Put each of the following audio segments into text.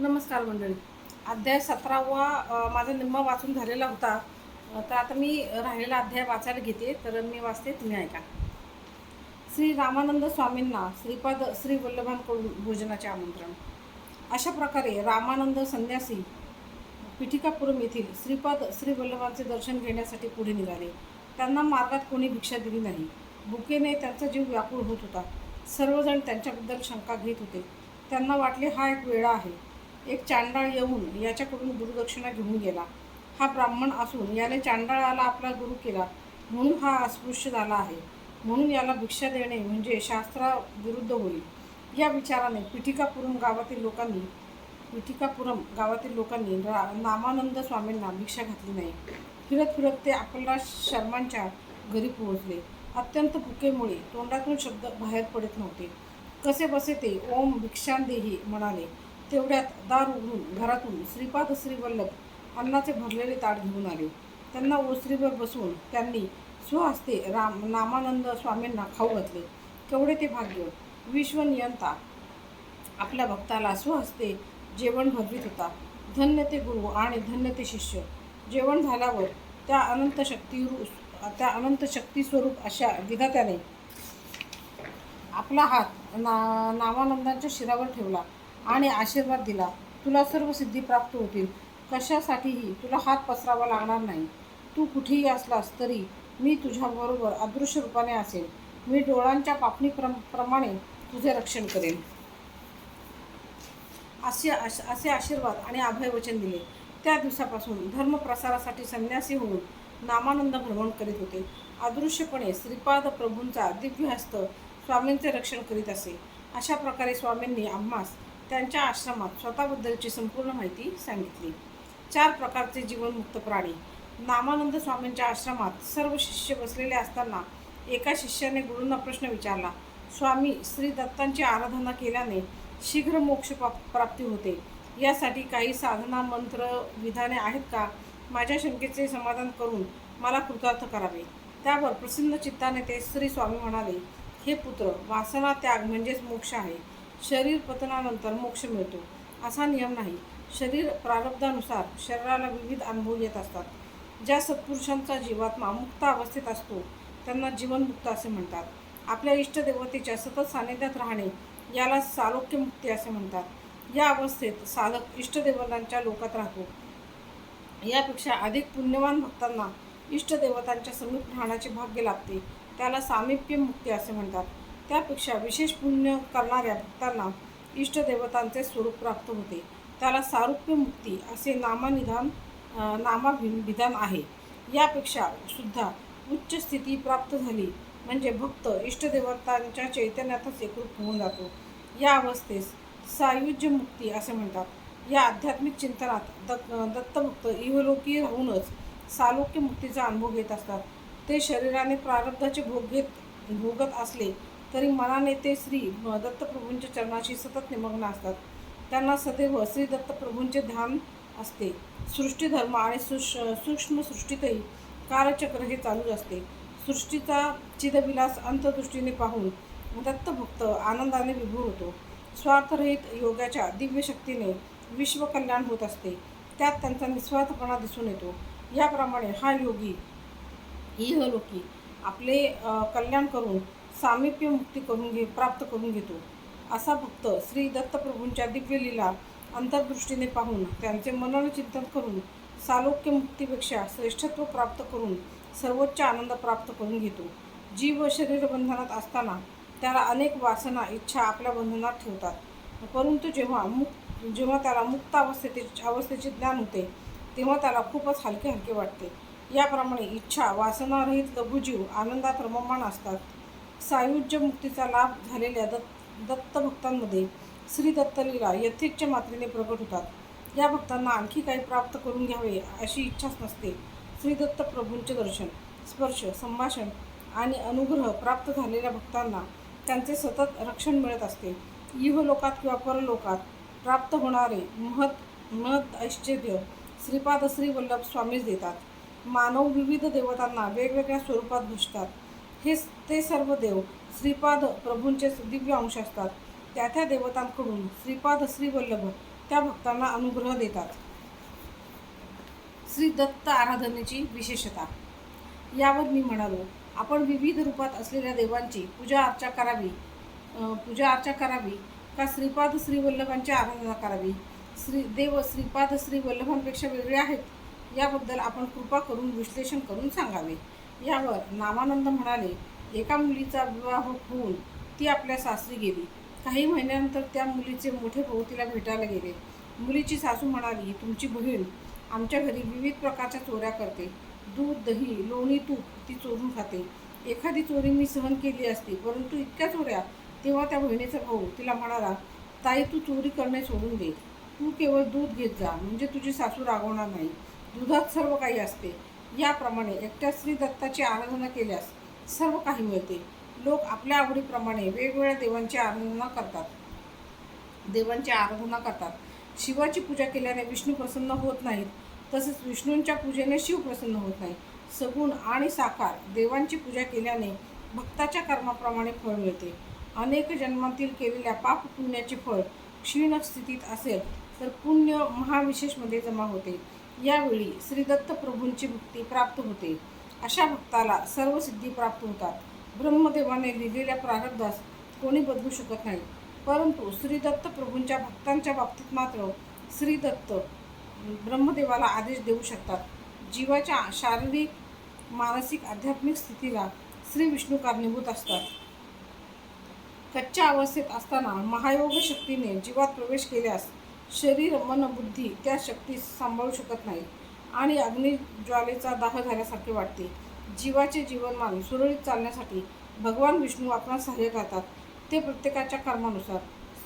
नमस्कार मंडळी. अध्याय सतरावा माझा निम्मा वाचून झालेला होता. तर आता मी राहिलेला अध्याय वाचायला घेते. तर मी वाचते तुम्ही ऐका. श्री रामानंद स्वामींना श्रीपाद श्री वल्लभांकडून भोजनाचे आमंत्रण. अशा प्रकारे रामानंद संन्यासी पिठिकापुरम येथील श्रीपाद श्री वल्लभांचे दर्शन घेण्यासाठी पुढे निघाले. त्यांना मार्गात कोणी भिक्षा दिली नाही. भुकेने त्यांचा जीव व्याकुळ होत होता. सर्वजण त्यांच्याबद्दल शंका घेत होते. त्यांना वाटले हा एक वेळा आहे. एक चांडाळ येऊन याच्याकडून गुरुदक्षिणा घेऊन गेला. हा ब्राह्मण असून याने चांडाळाला आपला गुरु केला. म्हणून हा अस्पृश्य झाला आहे. म्हणून याला भिक्षा देणे म्हणजे शास्त्राविरुद्ध होईल. या विचाराने पिठिकापुरम गावातील लोकांनी पिठिकापुरम गावातील लोकांनी रा नामानंद स्वामींना भिक्षा घातली नाही. फिरत फिरत ते आपल्या शर्मांच्या घरी पोहोचले. अत्यंत भुकेमुळे तोंडातून शब्द बाहेर पडत नव्हते. कसे बसे ते ओम भिक्षांदेही म्हणाले. तेवढ्यात दार उघडून घरातून श्रीपाद श्रीवल्लभ अन्नाचे भरलेले ताट घेऊन आले. त्यांना ओसरीवर बसवून त्यांनी स्वहस्ते राम नामानंद स्वामींना खाऊ घातले. केवढे ते भाग्य. विश्वनियंता आपल्या भक्ताला स्वहस्ते जेवण भरवित होता. धन्य ते गुरु आणि धन्य ते शिष्य. जेवण झाल्यावर त्या अनंत शक्ती त्या अनंत शक्ती स्वरूप अशा विधात्याने आपला हात ना नामानंदांच्या शिरावर ठेवला. आणि आशीर्वाद दिला. तुला सर्व सिद्धी प्राप्त होतील. कशासाठीही तुला हात पसरावा लागणार नाही. तू कुठेही असलास तरी मी तुझ्याबरोबर अदृश्य रूपाने असेल मी डोळांच्या पापणीप्रम प्रमाणे तुझे रक्षण करेन. असे आश- असे आशीर्वाद आणि अभयवचन दिले. त्या दिवसापासून धर्मप्रसारासाठी संन्यासी होऊन नामानंद भ्रमण करीत होते. अदृश्यपणे श्रीपाद प्रभूंचा दिव्य हस्त स्वामींचे रक्षण करीत असे. अशा प्रकारे स्वामींनी आम्हास त्यांच्या आश्रमात स्वतःबद्दलची संपूर्ण माहिती सांगितली. चार प्रकारचे जीवनमुक्त प्राणी. नामानंद स्वामींच्या आश्रमात सर्व शिष्य बसलेले असताना एका शिष्याने गुरूंना प्रश्न विचारला स्वामी श्री दत्तांची आराधना केल्याने शीघ्र मोक्ष प्राप्ती होते. यासाठी काही साधना मंत्र विधाने आहेत का? माझ्या शंकेचे समाधान करून मला कृतार्थ करावे. त्यावर प्रसन्न चित्ताने ते श्री स्वामी म्हणाले हे पुत्र वासना त्याग म्हणजेच मोक्ष आहे. शरीर पतनानंतर मोक्ष मिळतो. असा नियम नाही. शरीर प्रारब्धानुसार शरीराला विविध अनुभव येत असतात. ज्या सत्पुरुषांचा जीवात्मा मुक्त अवस्थेत असतो त्यांना जीवनमुक्त असे म्हणतात. आपल्या इष्टदेवतेच्या सतत सानिध्यात राहणे याला सालोक्य मुक्ती असे म्हणतात. या अवस्थेत साधक इष्टदेवतांच्या लोकात राहतो. यापेक्षा अधिक पुण्यवान भक्तांना इष्टदेवतांच्या समीप राहण्याचे भाग्य लाभते. त्याला सामिप्य मुक्ती असे म्हणतात. त्यापेक्षा विशेष पुण्य करणाऱ्या भक्तांना इष्टदेवतांचे स्वरूप प्राप्त होते. त्याला सारुप्य मुक्ती असे नामानिधान अं, नामाभिधान आहे. यापेक्षा सुद्धा उच्च स्थिती प्राप्त झाली म्हणजे भक्त इष्टदेवतांच्या चैतन्यातच एकरूप होऊन जातो. या अवस्थेस सायुज्य मुक्ती असे म्हणतात. या आध्यात्मिक चिंतनात दत्त दत्तभक्त इहलोकीय राहूनच सालोक्य मुक्तीचा अनुभव घेत असतात. ते शरीराने प्रारब्धाचे भोग घेत भोगत असले तरी मनाने ते श्री दत्तप्रभूंच्या चरणाशी सतत निमग्न असतात. त्यांना सदैव श्री दत्तप्रभूंचे ध्यान असते. सृष्टीधर्म आणि सुश सूक्ष्म सृष्टीतही कालचक्र हे चालूच असते. सृष्टीचा चिदविलास अंतदृष्टीने पाहून दत्तभक्त आनंदाने विभूर होतो. स्वार्थरहित योगाच्या दिव्य शक्तीने विश्वकल्याण होत असते. त्यात त्यांचा निस्वार्थपणा दिसून येतो. याप्रमाणे हा योगी इहलोकी आपले कल्याण करून सामिप्य मुक्ती करून घे प्राप्त करून घेतो. असा भक्त श्री दत्तप्रभूंच्या दिव्य लीला अंतर्दृष्टीने पाहून त्यांचे मनन चिंतन करून सालोक्य मुक्तीपेक्षा श्रेष्ठत्व प्राप्त करून सर्वोच्च आनंद प्राप्त करून घेतो. जीव शरीर बंधनात असताना त्याला अनेक वासना इच्छा आपल्या बंधनात ठेवतात. परंतु जेव्हा मुक्त जेव्हा त्याला मुक्त अवस्थेचे अवस्थेचे ज्ञान होते तेव्हा त्याला खूपच हलके हलके वाटते. याप्रमाणे इच्छा वासनारहित लघुजीव आनंदात रममाण असतात. सायुज्य मुक्तीचा लाभ झालेल्या दत्त दत्तभक्तांमध्ये श्री दत्तलीला यथेच्छ मात्रेने प्रगट होतात. या भक्तांना आणखी काही प्राप्त करून घ्यावे अशी इच्छाच नसते. श्री दत्त प्रभूंचे दर्शन स्पर्श संभाषण आणि अनुग्रह प्राप्त झालेल्या भक्तांना त्यांचे सतत रक्षण मिळत असते. इहलोकात किंवा परलोकात प्राप्त होणारे महत् महत् ऐश्वर्य श्रीपाद श्री वल्लभ स्वामीच देतात. मानव विविध देवतांना वेगवेगळ्या स्वरूपात भजतात. हे ते सर्व देव श्रीपाद प्रभूंचे दिव्य अंश असतात. त्या त्या देवतांकडून श्रीपाद श्रीवल्लभ त्या भक्तांना अनुग्रह देतात. श्री दत्त आराधनेची विशेषता. यावर मी म्हणालो आपण विविध रूपात असलेल्या देवांची पूजा अर्चा करावी. पूजा अर्चा करावी का श्रीपाद श्रीवल्लभांची आराधना करावी? श्री देव श्रीपाद श्रीवल्लभांपेक्षा वेगळे आहेत? याबद्दल आपण कृपा करून विश्लेषण करून सांगावे. यावर नामानंद म्हणाले एका मुलीचा विवाह होऊन ती आपल्या सासरी गेली. काही महिन्यानंतर त्या मुलीचे मोठे भाऊ तिला भेटायला गेले. मुलीची सासू म्हणाली तुमची बहीण आमच्या घरी विविध प्रकारच्या चोऱ्या करते. दूध दही लोणी तूप ती चोरून खाते. एखादी चोरी मी सहन केली असती परंतु इतक्या चोऱ्या तेव्हा त्या बहिणीचा भाऊ तिला म्हणाला ताई तू चोरी करणे सोडून दे. तू केवळ दूध घेत जा. म्हणजे तुझी सासू रागवणार नाही. दुधात सर्व काही असते. याप्रमाणे एकट्या श्री दत्ताची आराधना केल्यास सर्व काही मिळते. लोक आपल्या आवडीप्रमाणे वेगवेगळ्या देवांची आराधना करतात. देवांची आराधना करतात. शिवाची पूजा केल्याने विष्णू प्रसन्न होत नाहीत तसेच विष्णूंच्या पूजेने शिव प्रसन्न होत नाही सगुण आणि साकार देवांची पूजा केल्याने भक्ताच्या कर्माप्रमाणे फळ मिळते. अनेक जन्मातील केलेल्या पाप पुण्याचे फळ क्षीण स्थितीत असेल तर पुण्य महाविशेषमध्ये जमा होते. यावेळी श्रीदत्त प्रभूंची भक्ती प्राप्त होते. अशा भक्ताला सर्व सिद्धी प्राप्त होतात. ब्रह्मदेवाने लिहिलेल्या प्रारब्धास कोणी बदलू शकत नाही. परंतु श्रीदत्त प्रभूंच्या भक्तांच्या बाबतीत मात्र श्रीदत्त ब्रह्मदेवाला आदेश देऊ शकतात. जीवाच्या शारीरिक मानसिक आध्यात्मिक स्थितीला श्री विष्णू कारणीभूत असतात. कच्च्या अवस्थेत असताना महायोग शक्तीने जीवात प्रवेश केल्यास शरीर मन बुद्धी त्या शक्तीस सांभाळू शकत नाही. आणि अग्निज्वालेचा दाह झाल्यासारखे वाटते. जीवाचे जीवनमान सुरळीत चालण्यासाठी भगवान विष्णू आपणास सहाय्य करतात. ते प्रत्येकाच्या कर्मानुसार.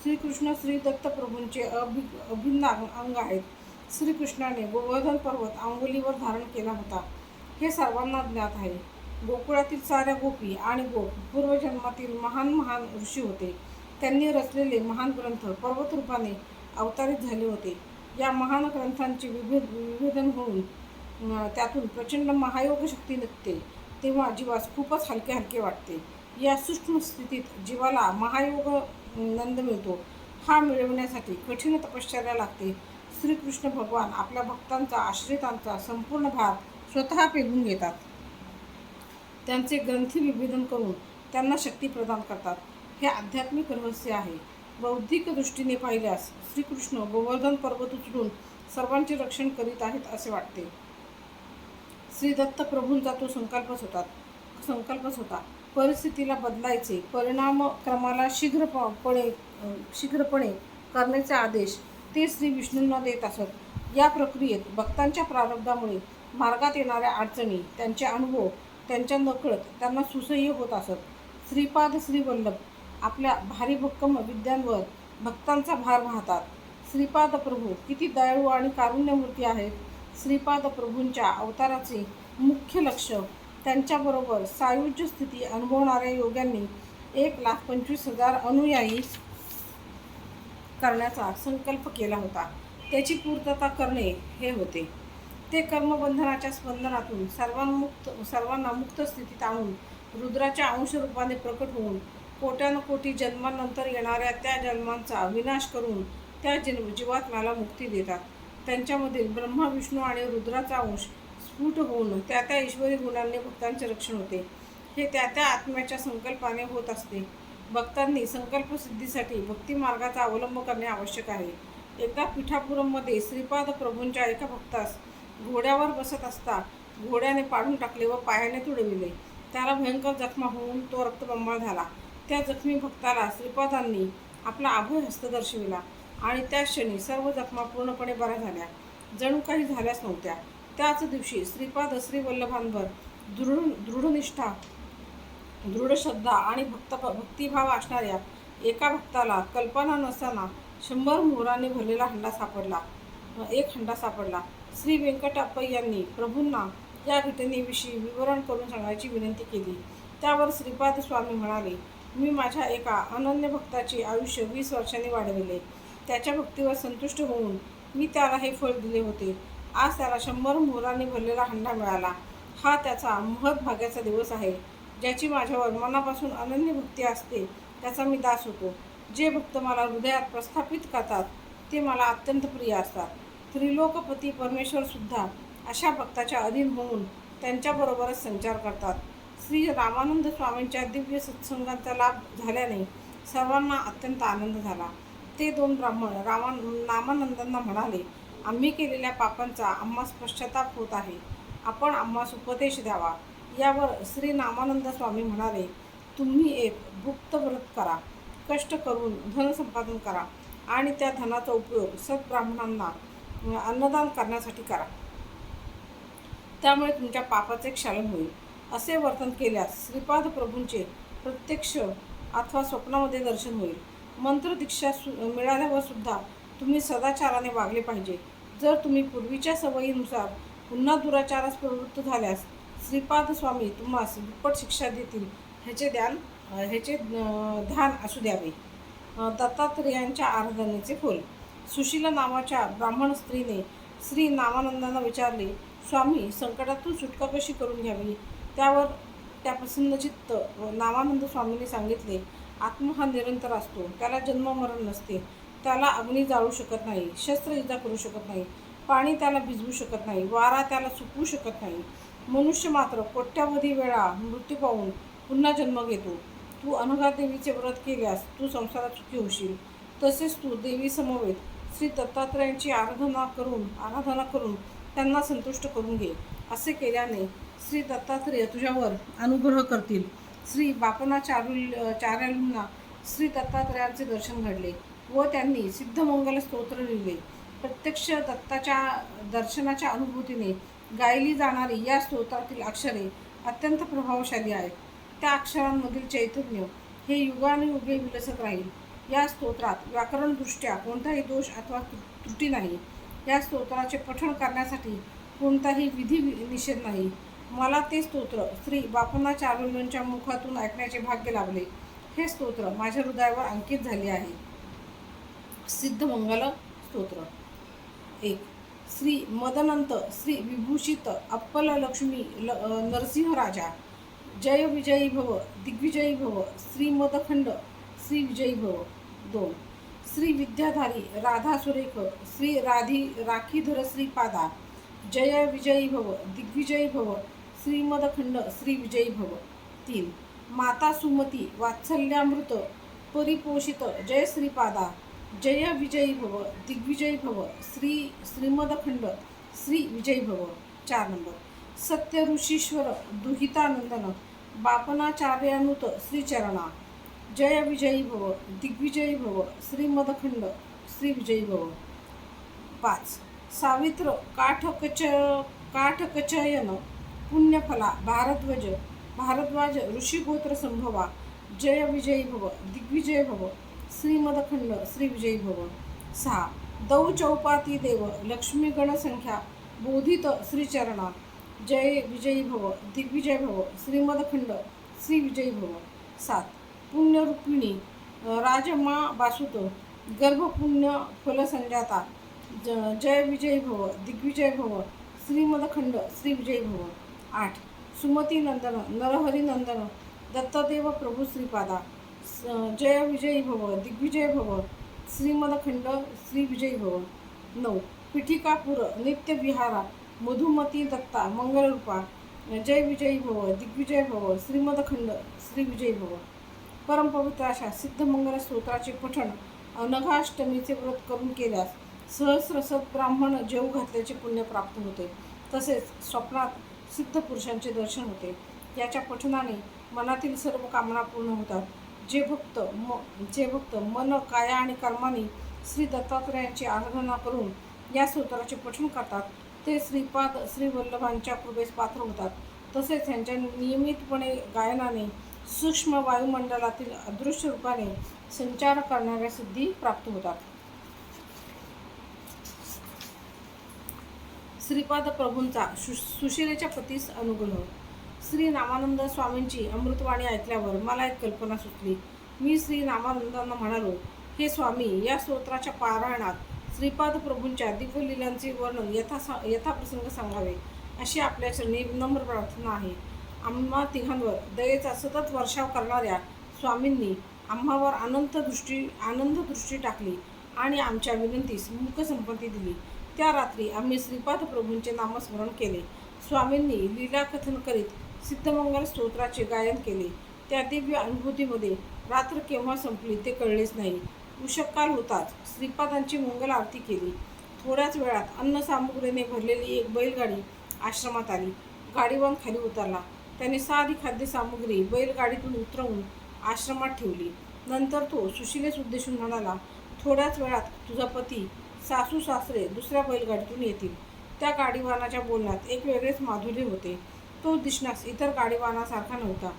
श्रीकृष्ण श्री दत्तप्रभूंचे अभि अभिन्न अंग आहेत. श्रीकृष्णाने गोवर्धन पर्वत अंगुलीवर धारण केला होता. हे सर्वांना ज्ञात आहे. गोकुळातील साऱ्या गोपी आणि गोप पूर्वजन्मातील महान महान ऋषी होते. त्यांनी रचलेले महान ग्रंथ पर्वतरूपाने अवतारित झाले होते. या महान ग्रंथांचे विभेद विभेदन होऊन त्यातून प्रचंड महायोग शक्ती निघते. तेव्हा जीवास खूपच हलके हलके वाटते. या सूक्ष्म स्थितीत जीवाला महायोग नंद मिळतो. हा मिळवण्यासाठी कठीण तपश्चर्या लागते. श्रीकृष्ण भगवान आपल्या भक्तांचा आश्रितांचा संपूर्ण भार स्वतः पेरून घेतात. त्यांचे ग्रंथी विभेदन करून त्यांना शक्ती प्रदान करतात. हे आध्यात्मिक रहस्य आहे. बौद्धिक दृष्टीने पाहिल्यास श्रीकृष्ण गोवर्धन पर्वत उचलून सर्वांचे रक्षण करीत आहेत असे वाटते. श्री दत्त प्रभूंचा तो संकल्पच होता संकल्पच होता. परिस्थितीला बदलायचे परिणाम क्रमाला शीघ्रपणे शीघ्रपणे करण्याचे आदेश ते श्री विष्णूंना देत असत. या प्रक्रियेत भक्तांच्या प्रारब्धामुळे मार्गात येणाऱ्या अडचणी त्यांचे अनुभव त्यांच्या नकळत त्यांना सुसह्य होत असत. श्रीपाद श्रीवल्लभ आपल्या भारी भक्कम विद्यांवर भक्तांचा भार वाहतात. श्रीपाद प्रभू किती दयाळू आणि कारुण्यमूर्ती आहेत. श्रीपाद प्रभूंच्या अवताराचे मुख्य लक्ष त्यांच्याबरोबर सायुज्य स्थिती अनुभवणाऱ्या योग्यांनी एक लाख पंचवीस हजार अनुयायी करण्याचा संकल्प केला होता. त्याची पूर्तता करणे हे होते. ते कर्मबंधनाच्या स्पंदनातून सर्वांमुक्त सर्वांना मुक्त स्थितीत आणून रुद्राच्या अंशरूपाने प्रकट होऊन कोट्यानकोटी जन्मानंतर येणाऱ्या त्या जन्मांचा विनाश करून त्या जन्म जीवात्म्याला मुक्ती देतात. त्यांच्यामधील ब्रह्मा विष्णू आणि रुद्राचा अंश स्फुट होऊन त्या त्या ईश्वरी गुणांनी भक्तांचे रक्षण होते. हे त्या त्या आत्म्याच्या संकल्पाने होत असते. भक्तांनी संकल्पसिद्धीसाठी भक्तिमार्गाचा अवलंब करणे आवश्यक आहे. एकदा पिठापुरममध्ये श्रीपाद प्रभूंच्या एका भक्तास घोड्यावर बसत असता घोड्याने पाडून टाकले व पायाने तुडविले. त्याला भयंकर जखमा होऊन तो रक्तबंबाळ झाला. त्या जखमी भक्ताला श्रीपादांनी आपला अभय हस्त दर्शविला आणि त्या क्षणी सर्व जखमा पूर्णपणे बऱ्या झाल्या. जणू काही झाल्याच नव्हत्या. त्याच दिवशी श्रीपाद श्री वल्लभांवर दृढ दृढनिष्ठा दृढ श्रद्धा आणि भक्त भक्तिभाव असणाऱ्या एका भक्ताला कल्पना नसताना शंभर मोहरांनी भरलेला हंडा सापडला. एक हंडा सापडला. श्री व्यंकटप्पा यांनी प्रभूंना या घटनेविषयी विवरण करून सांगण्याची विनंती केली. त्यावर श्रीपाद स्वामी म्हणाले मी माझ्या एका अनन्य भक्ताचे आयुष्य वीस वर्षांनी वाढविले. त्याच्या भक्तीवर संतुष्ट होऊन मी त्याला हे फळ दिले होते. आज त्याला शंभर मोहरांनी भरलेला हंडा मिळाला. हा त्याचा महत् भाग्याचा दिवस आहे. ज्याची माझ्यावर मनापासून अनन्य भक्ती असते त्याचा मी दास होतो. जे भक्त मला हृदयात प्रस्थापित करतात ते मला अत्यंत प्रिय असतात. त्रिलोकपती परमेश्वरसुद्धा अशा भक्ताच्या अधीन होऊन त्यांच्याबरोबरच संचार करतात. श्री रामानंद स्वामींच्या दिव्य सत्संगाचा लाभ झाल्याने सर्वांना अत्यंत आनंद झाला. ते दोन ब्राह्मण रामा नामानंदांना म्हणाले आम्ही केलेल्या पापांचा आम्हास पश्चाताप होत आहे. आपण आम्हास उपदेश द्यावा. यावर श्री रामानंद स्वामी म्हणाले तुम्ही एक गुप्त व्रत करा. कष्ट करून धन संपादन करा आणि त्या धनाचा उपयोग सद्ब्राह्मणांना अन्नदान करण्यासाठी करा. त्यामुळे तुमच्या पापाचे क्षालन होईल. असे वर्तन केल्यास श्रीपाद प्रभूंचे प्रत्यक्ष अथवा स्वप्नामध्ये दर्शन होईल. मंत्रदीक्षा सु मिळाल्यावर सुद्धा तुम्ही सदाचाराने वागले पाहिजे. जर तुम्ही पूर्वीच्या सवयीनुसार पुन्हा दुराचारास प्रवृत्त झाल्यास श्रीपाद स्वामी तुम्हास दुप्पट शिक्षा देतील ह्याचे ध्यान ह्याचे ध्यान असू द्यावे. दत्तात्रेयांच्या आराधनेचे फुल. सुशीला नावाच्या ब्राह्मण स्त्रीने श्री नामानंदांना विचारले स्वामी संकटातून सुटका कशी करून घ्यावी? त्यावर त्या प्रसन्नचित्त व नामानंद स्वामींनी सांगितले आत्म हा निरंतर असतो त्याला जन्ममरण नसते त्याला अग्नी जाळू शकत नाही शस्त्र इजा करू शकत नाही पाणी त्याला भिजवू शकत नाही वारा त्याला सुकवू शकत नाही. मनुष्य मात्र कोट्यावधी वेळा मृत्यू पाहून पुन्हा जन्म घेतो. तू अनघा देवीचे व्रत केल्यास तू संसारात सुखी होशील. तसेच तू देवी समवेत श्री दत्तात्रयांची आराधना करून आराधना करून त्यांना संतुष्ट करून घे असे केल्याने श्री दत्तात्रेय तुझ्यावर अनुग्रह करतील. श्री बापनाचार्य चारुलना श्री दत्तात्रयांचे दर्शन घडले व त्यांनी सिद्धमंगल स्तोत्र लिहिले. प्रत्यक्ष दत्ताच्या दर्शनाच्या अनुभूतीने गायली जाणारी या स्तोत्रातील अक्षरे अत्यंत प्रभावशाली आहेत. त्या अक्षरांमधील चैतन्य हे युगानुयुगे विलसत राहील. या स्तोत्रात व्याकरणदृष्ट्या कोणताही दोष अथवा त्रुटी नाही. या स्तोत्राचे पठण करण्यासाठी कोणताही विधी निषेध नाही. मला ते स्तोत्र श्री बापनाचार्यांच्या मुखातून ऐकण्याचे भाग्य लाभले. हे स्तोत्र माझ्या हृदयावर अंकित झाले आहे. सिद्धमंगल स्तोत्र. एक श्री मदनंत श्री विभूषित अप्पल लक्ष्मी ल नरसिंह राजा जय विजयी भव दिग्विजयी भव श्री मदखंड श्री विजयी भव. दोन श्री विद्याधारी राधा सुरेख श्री राधी राखीधर श्रीपादा. जय विजयी भव दिग्विजयी भव. श्रीमदखंड श्री विजयी भव. तीन. माता सुमती वात्सल्यामृत परिपोषित जय श्रीपादा जय विजयी भव दिग्विजयी भव श्री श्रीमदखंड श्री विजयी भव. चार नंबर. सत्य ऋषीश्वर दुहितानंदन बापनाचार्यानुत श्रीचरणा जय विजयी भव दिग्विजयी भव श्रीमदखंड श्री विजयी भव. पाच. सावित्र काठकच काठकचयन पुण्यफला भारद्वज भारद्वाज ऋषिगोत्र संभवा जय विजयी भव दिग्विजय भव श्रीमदखंड श्रीविजयी भव. सहा. दौ चौपाती देव लक्ष्मी गणसंख्या बोधित श्रीचरणा जय विजयी भव दिग्विजय भव श्रीमदखंड श्रीविजयी भव. सात. पुण्यरुक्मिणी राजमा बासुत गर्भपुण्य फलसंजाता ज जय विजयी भव दिग्विजय भव श्रीमदखंड श्रीविजयी भव. आठ. सुमती नंदन नरहरी नंदन दत्तदेव प्रभू श्रीपादा स- जय विजयी भव दिग्विजय भव श्रीमदखंड श्री विजयी भव. नऊ. पिठिकापूर नित्यविहारा मधुमती दत्ता मंगलरूपा जय विजयी भव दिग्विजय भव श्रीमदखंड श्री विजयी भव. परमपवित्र अशा सिद्धमंगल स्तोत्राचे पठण अनघाष्टमीचे व्रत करून केल्यास सहस्र सद्ब्राह्मण जेव घातल्याचे पुण्य प्राप्त होते. तसेच स्वप्नात सिद्ध पुरुषांचे दर्शन होते. याच्या पठनाने मनातील सर्व कामना पूर्ण होतात. जे भक्त म जे भक्त मन काया आणि कर्माने श्री दत्तात्रयांची आराधना करून या स्तोत्राचे पठण करतात ते श्रीपाद श्रीवल्लभांच्या कृपेस पात्र होतात. तसेच त्यांच्या नियमितपणे गायनाने सूक्ष्म वायुमंडलातील अदृश्य रूपाने संचार करणाऱ्या सिद्धी प्राप्त होतात. श्रीपाद प्रभूंचा सु सुशिलेच्या पतीस अनुग्रह. श्री रामानंद स्वामींची अमृतवाणी ऐकल्यावर मला एक कल्पना सुचली. मी श्री रामानंदांना म्हणालो हे स्वामी या स्तोत्राच्या पारायणात श्रीपाद प्रभूंच्या दिव्यलीलांचे वर्णन यथा सा यथाप्रसंग सांगावे अशी आपल्या चरणी विनम्र प्रार्थना आहे. आम्हा तिघांवर दयेचा सतत वर्षाव करणाऱ्या स्वामींनी आम्हावर अनंत दृष्टी आनंद दृष्टी टाकली आणि आमच्या विनंतीस मूकसंमती दिली. त्या रात्री आम्ही श्रीपाद प्रभूंचे नामस्मरण केले. स्वामींनी लीलाकथन करीत सिद्धमंगल स्तोत्राचे गायन केले. त्या दिव्य अनुभूतीमध्ये रात्र केव्हा संपली ते कळलेच नाही. उषक्काल होताच श्रीपादांची मंगल आरती केली. थोड्याच वेळात अन्नसामुग्रीने भरलेली एक बैलगाडी आश्रमात आली. गाडीवान खाली उतरला. त्याने सारी खाद्यसामुग्री बैलगाडीतून उतरवून आश्रमात ठेवली. नंतर तो सुशिलेस उद्देशून म्हणाला थोड्याच वेळात तुझा पती सासू सासरे दुसऱ्या बैलगाडीतून येतील. त्या गाडीवानाच्या बोलण्यात एक वेगळेच माधुर्य होते. तो दिसण्यास इतर गाडीवानासारखा नव्हता.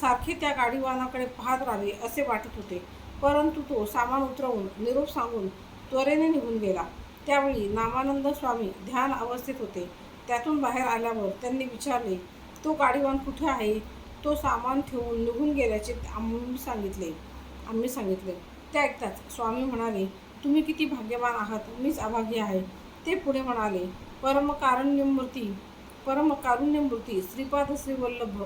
सारखे त्या गाडीवानाकडे पाहत राहावे असे वाटत होते. परंतु तो सामान उतरवून निरोप सांगून त्वरेने निघून गेला. त्यावेळी नामानंद स्वामी ध्यान अवस्थेत होते. त्यातून बाहेर आल्यावर त्यांनी विचारले तो गाडीवान कुठे आहे? तो सामान ठेवून निघून गेल्याचे आम्ही सांगितले. आम्ही सांगितले. त्या ऐकताच स्वामी म्हणाले तुम्ही किती भाग्यवान आहात? मीच अभागी आहे. ते पुढे म्हणाले परमकारुण्यमूर्ती परमकारुण्यमूर्ती श्रीपाद श्रीवल्लभ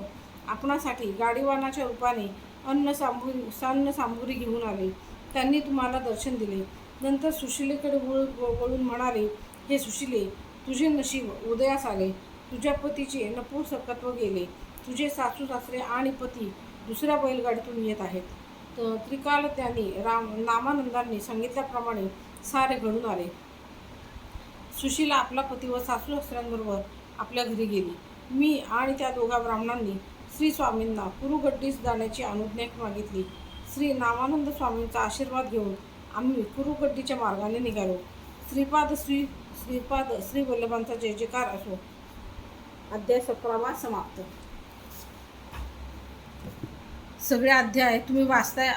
आपणासाठी गाडीवानाच्या रूपाने अन्न सामुग्री अन्न सामुग्री घेऊन आले. त्यांनी तुम्हाला दर्शन दिले. नंतर सुशिलेकडे वळ वळून म्हणाले हे सुशिले तुझे नशीब उदयास आले. तुझ्या पतीचे नपुंसकत्व गेले. तुझे सासू सासरे आणि पती दुसऱ्या बैलगाडीतून येत आहेत. तर त्रिकाल त्यांनी राम नामानंदांनी सांगितल्याप्रमाणे सारे घडून आले. सुशीला आपला पती व सासू सासऱ्यांबरोबर आपल्या घरी गेली. मी आणि त्या दोघा ब्राह्मणांनी श्री स्वामींना कुरुगड्डीस जाण्याची अनुज्ञा मागितली. श्री नामानंद स्वामींचा आशीर्वाद घेऊन आम्ही कुरुगड्डीच्या मार्गाने निघालो. श्रीपाद श्री श्रीपाद श्री वल्लभांचा जय जयकार असो. अध्याय सतरावा समाप्त. सगळे अध्याय तुम्ही वाचताय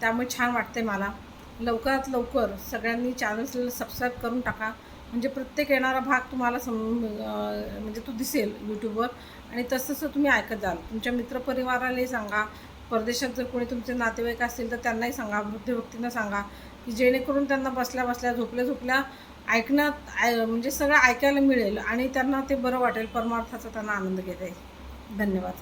त्यामुळे छान वाटते मला. लवकरात लवकर सगळ्यांनी चॅनल्सला सबस्क्राईब करून टाका. म्हणजे प्रत्येक येणारा भाग तुम्हाला सम म्हणजे तो दिसेल यूट्यूबवर आणि तसं तसं तुम्ही ऐकत जाल. तुमच्या मित्रपरिवारालाही सांगा. परदेशात जर कोणी तुमचे नातेवाईक असतील तर त्यांनाही सांगा. वृद्ध व्यक्तींना सांगा. की जेणेकरून त्यांना बसल्या बसल्या झोपल्या झोपल्या ऐकण्यात आय- म्हणजे सगळं ऐकायला मिळेल आणि त्यांना ते बरं वाटेल. परमार्थाचा त्यांना आनंद घेता येईल. धन्यवाद.